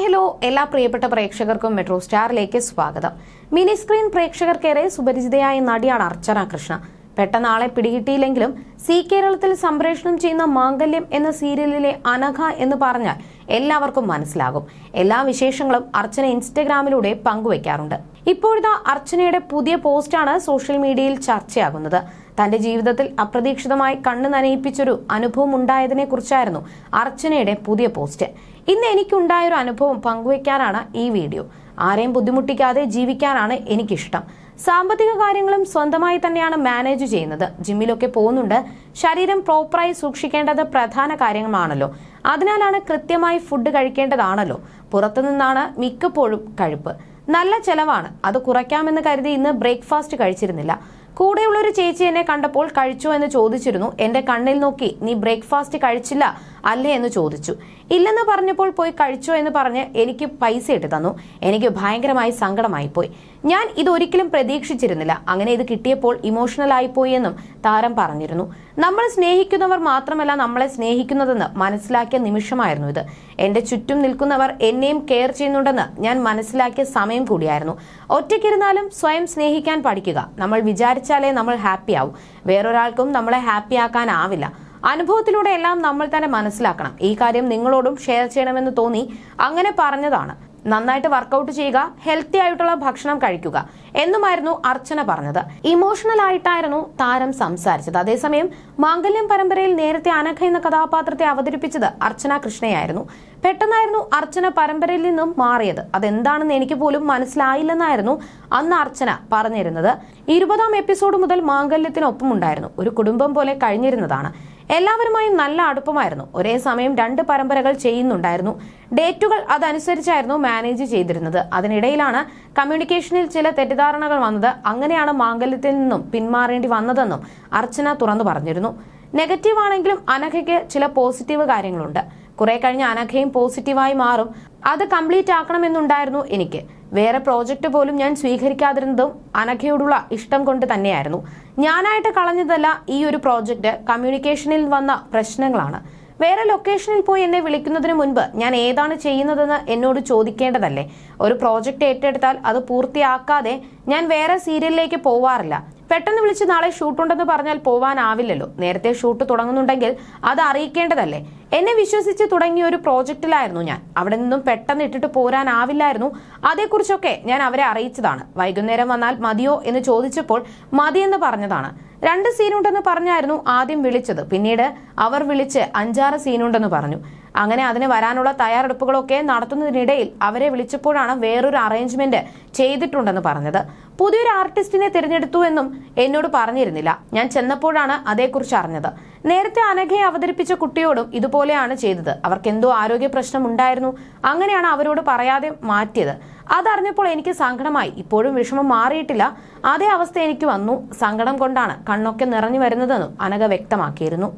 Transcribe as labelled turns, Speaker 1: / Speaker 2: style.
Speaker 1: Hello എല്ലാ പ്രിയപ്പെട്ട പ്രേക്ഷകർക്കും മെട്രോ സ്റ്റാറിലേക്ക് സ്വാഗതം. മിനി സ്ക്രീൻ പ്രേക്ഷകർക്കേറെ സുപരിചിതയായ നടിയാണ് അർച്ചന കൃഷ്ണ. പെട്ടെന്ന് ആളെ പിടികിട്ടിയില്ലെങ്കിലും സി കേരളത്തിൽ സംപ്രേഷണം ചെയ്യുന്ന മാംഗല്യം എന്ന സീരിയലിലെ അനഘ എന്ന് പറഞ്ഞാൽ എല്ലാവർക്കും മനസ്സിലാകും. എല്ലാ വിശേഷങ്ങളും അർച്ചന ഇൻസ്റ്റഗ്രാമിലൂടെ പങ്കുവയ്ക്കാറുണ്ട് ഇപ്പോഴത്തെ അർച്ചനയുടെ പുതിയ പോസ്റ്റാണ് സോഷ്യൽ മീഡിയയിൽ ചർച്ചയാകുന്നത്. തന്റെ ജീവിതത്തിൽ അപ്രതീക്ഷിതമായി കണ്ണു നനയിപ്പിച്ചൊരു അനുഭവം ഉണ്ടായതിനെ കുറിച്ചായിരുന്നു അർച്ചനയുടെ പുതിയ പോസ്റ്റ്. ഇന്ന് എനിക്കുണ്ടായൊരു അനുഭവം പങ്കുവയ്ക്കാനാണ് ഈ വീഡിയോ. ആരെയും ബുദ്ധിമുട്ടിക്കാതെ ജീവിക്കാനാണ് എനിക്കിഷ്ടം. സാമ്പത്തിക കാര്യങ്ങളും സ്വന്തമായി തന്നെയാണ് മാനേജ് ചെയ്യുന്നത്. ജിമ്മിലൊക്കെ പോകുന്നുണ്ട്. ശരീരം പ്രോപ്പറായി സൂക്ഷിക്കേണ്ടത് പ്രധാന കാര്യങ്ങളാണല്ലോ. അതിനാലാണ് കൃത്യമായി ഫുഡ് കഴിക്കേണ്ടതാണല്ലോ. പുറത്തുനിന്നാണ് മിക്കപ്പോഴും കഴുപ്പ്. നല്ല ചെലവാണ്. അത് കുറയ്ക്കാമെന്ന് കരുതി ഇന്ന് ബ്രേക്ക്ഫാസ്റ്റ് കഴിച്ചിരുന്നില്ല. കൂടെയുള്ള ഒരു ചേച്ചി എന്നെ കണ്ടപ്പോൾ കഴിച്ചോ എന്ന് ചോദിച്ചിരുന്നു. എന്റെ കണ്ണിൽ നോക്കി നീ ബ്രേക്ക്ഫാസ്റ്റ് കഴിച്ചില്ല. അല്ലേ എന്ന് ചോദിച്ചു. ഇല്ലെന്ന് പറഞ്ഞപ്പോൾ പോയി കഴിച്ചോ എന്ന് പറഞ്ഞ് എനിക്ക് പൈസ ഇട്ട് തന്നു. എനിക്ക് ഭയങ്കരമായി സങ്കടമായി പോയി ഞാൻ ഇതൊരിക്കലും പ്രതീക്ഷിച്ചിരുന്നില്ല. അങ്ങനെ ഇത് കിട്ടിയപ്പോൾ ഇമോഷണൽ ആയിപ്പോയി എന്നും താരം പറഞ്ഞിരുന്നു. നമ്മൾ സ്നേഹിക്കുന്നവർ മാത്രമല്ല നമ്മളെ സ്നേഹിക്കുന്നതെന്ന് മനസ്സിലാക്കിയ നിമിഷമായിരുന്നു ഇത്. എന്റെ ചുറ്റും നിൽക്കുന്നവർ എന്നെയും കെയർ ചെയ്യുന്നുണ്ടെന്ന് ഞാൻ മനസ്സിലാക്കിയ സമയം കൂടിയായിരുന്നു. ഒറ്റയ്ക്കിരുന്നാലും സ്വയം സ്നേഹിക്കാൻ പഠിക്കുക. നമ്മൾ വിചാരിച്ചാലേ നമ്മൾ ഹാപ്പി ആവും വേറൊരാൾക്കും നമ്മളെ ഹാപ്പി ആക്കാനാവില്ല അനുഭവത്തിലൂടെ എല്ലാം നമ്മൾ തന്നെ മനസ്സിലാക്കണം. ഈ കാര്യം നിങ്ങളോടും ഷെയർ ചെയ്യണമെന്ന് തോന്നി അങ്ങനെ പറഞ്ഞതാണ്. നന്നായിട്ട് വർക്കൗട്ട് ചെയ്യുക ഹെൽത്തി ആയിട്ടുള്ള ഭക്ഷണം കഴിക്കുക എന്നുമായിരുന്നു അർച്ചന പറഞ്ഞത്. ഇമോഷണൽ ആയിട്ടായിരുന്നു താരം സംസാരിച്ചത്. അതേസമയം മാംഗല്യം പരമ്പരയിൽ നേരത്തെ അനഘ എന്ന കഥാപാത്രത്തെ അവതരിപ്പിച്ചത് അർച്ചന കൃഷ്ണയായിരുന്നു. പെട്ടെന്നായിരുന്നു അർച്ചന പരമ്പരയിൽ നിന്നും മാറിയത്. അതെന്താണെന്ന് എനിക്ക് പോലും മനസ്സിലായില്ലെന്നായിരുന്നു അന്ന് അർച്ചന പറഞ്ഞിരുന്നത്. ഇരുപതാം എപ്പിസോഡ് മുതൽ മാംഗല്യത്തിനൊപ്പം ഉണ്ടായിരുന്നു ഒരു കുടുംബം പോലെ കഴിഞ്ഞിരുന്നതാണ്. എല്ലാവരുമായും നല്ല അടുപ്പമായിരുന്നു. ഒരേ സമയം രണ്ട് പരമ്പരകൾ ചെയ്യുന്നുണ്ടായിരുന്നു. ഡേറ്റുകൾ അതനുസരിച്ചായിരുന്നു മാനേജ് ചെയ്തിരുന്നത്. അതിനിടയിലാണ് കമ്മ്യൂണിക്കേഷനിൽ ചില തെറ്റിദ്ധാരണകൾ വന്നത്. അങ്ങനെയാണ് മാംഗല്യത്തിൽ നിന്നും പിന്മാറേണ്ടി വന്നതെന്നും അർച്ചന തുറന്നു പറഞ്ഞിരുന്നു. നെഗറ്റീവ് ആണെങ്കിലും അനഘയ്ക്ക് ചില പോസിറ്റീവ് കാര്യങ്ങളുണ്ട്. കുറെ കഴിഞ്ഞ് അനഘയും പോസിറ്റീവായി മാറും. അത് കംപ്ലീറ്റ് ആക്കണമെന്നുണ്ടായിരുന്നു എനിക്ക്. വേറെ പ്രോജക്റ്റ് പോലും ഞാൻ സ്വീകരിക്കാതിരുന്നതും അനഘയോടുള്ള ഇഷ്ടം കൊണ്ട് തന്നെയായിരുന്നു. ഞാനായിട്ട് കളഞ്ഞതല്ല ഈ ഒരു പ്രോജക്റ്റ് കമ്മ്യൂണിക്കേഷനിൽ വന്ന പ്രശ്നങ്ങളാണ്. വേറെ ലൊക്കേഷനിൽ പോയി എന്നെ വിളിക്കുന്നതിന് മുൻപ് ഞാൻ ഏതാണ് ചെയ്യുന്നതെന്ന് എന്നോട് ചോദിക്കേണ്ടതല്ലേ? ഒരു പ്രോജക്റ്റ് ഏറ്റെടുത്താൽ അത് പൂർത്തിയാക്കാതെ ഞാൻ വേറെ സീരിയലിലേക്ക് പോവാറില്ല. പെട്ടെന്ന് വിളിച്ച് നാളെ ഷൂട്ടുണ്ടെന്ന് പറഞ്ഞാൽ പോവാനാവില്ലല്ലോ. നേരത്തെ ഷൂട്ട് തുടങ്ങുന്നുണ്ടെങ്കിൽ അത് അറിയിക്കേണ്ടതല്ലേ? എന്നെ വിശ്വസിച്ച് തുടങ്ങിയ ഒരു പ്രോജക്റ്റിലായിരുന്നു ഞാൻ. അവിടെ നിന്നും പെട്ടെന്ന് ഇട്ടിട്ട് പോരാനാവില്ലായിരുന്നു. അതേക്കുറിച്ചൊക്കെ ഞാൻ അവരെ അറിയിച്ചതാണ്. വൈകുന്നേരം വന്നാൽ മതിയോ എന്ന് ചോദിച്ചപ്പോൾ മതിയെന്ന് പറഞ്ഞതാണ്. രണ്ട് സീനുണ്ടെന്ന് പറഞ്ഞായിരുന്നു ആദ്യം വിളിച്ചത്. പിന്നീട് അവർ വിളിച്ച് അഞ്ചാറ് സീനുണ്ടെന്ന് പറഞ്ഞു. അങ്ങനെ അതിന് വരാനുള്ള തയ്യാറെടുപ്പുകളൊക്കെ നടത്തുന്നതിനിടയിൽ അവരെ വിളിച്ചപ്പോഴാണ് വേറൊരു അറേഞ്ച്മെന്റ് ചെയ്തിട്ടുണ്ടെന്ന് പറഞ്ഞത്. പുതിയൊരു ആർട്ടിസ്റ്റിനെ തിരഞ്ഞെടുത്തു എന്നും എന്നോട് പറഞ്ഞിരുന്നില്ല. ഞാൻ ചെന്നപ്പോഴാണ് അതേക്കുറിച്ച് അറിഞ്ഞത്. നേരത്തെ അനഘയെ അവതരിപ്പിച്ച കുട്ടിയോടും ഇതുപോലെയാണ് ചെയ്തത്. അവർക്ക് എന്തോ ആരോഗ്യ പ്രശ്നം ഉണ്ടായിരുന്നു. അങ്ങനെയാണ് അവരോട് പറയാതെ മാറ്റിയത്. അതറിഞ്ഞപ്പോൾ എനിക്ക് സങ്കടമായി. ഇപ്പോഴും വിഷമം മാറിയിട്ടില്ല. അതേ അവസ്ഥ എനിക്ക് വന്നു. സങ്കടം കൊണ്ടാണ് കണ്ണൊക്കെ നിറഞ്ഞു വരുന്നതെന്നും അനഘ വ്യക്തമാക്കിയിരുന്നു.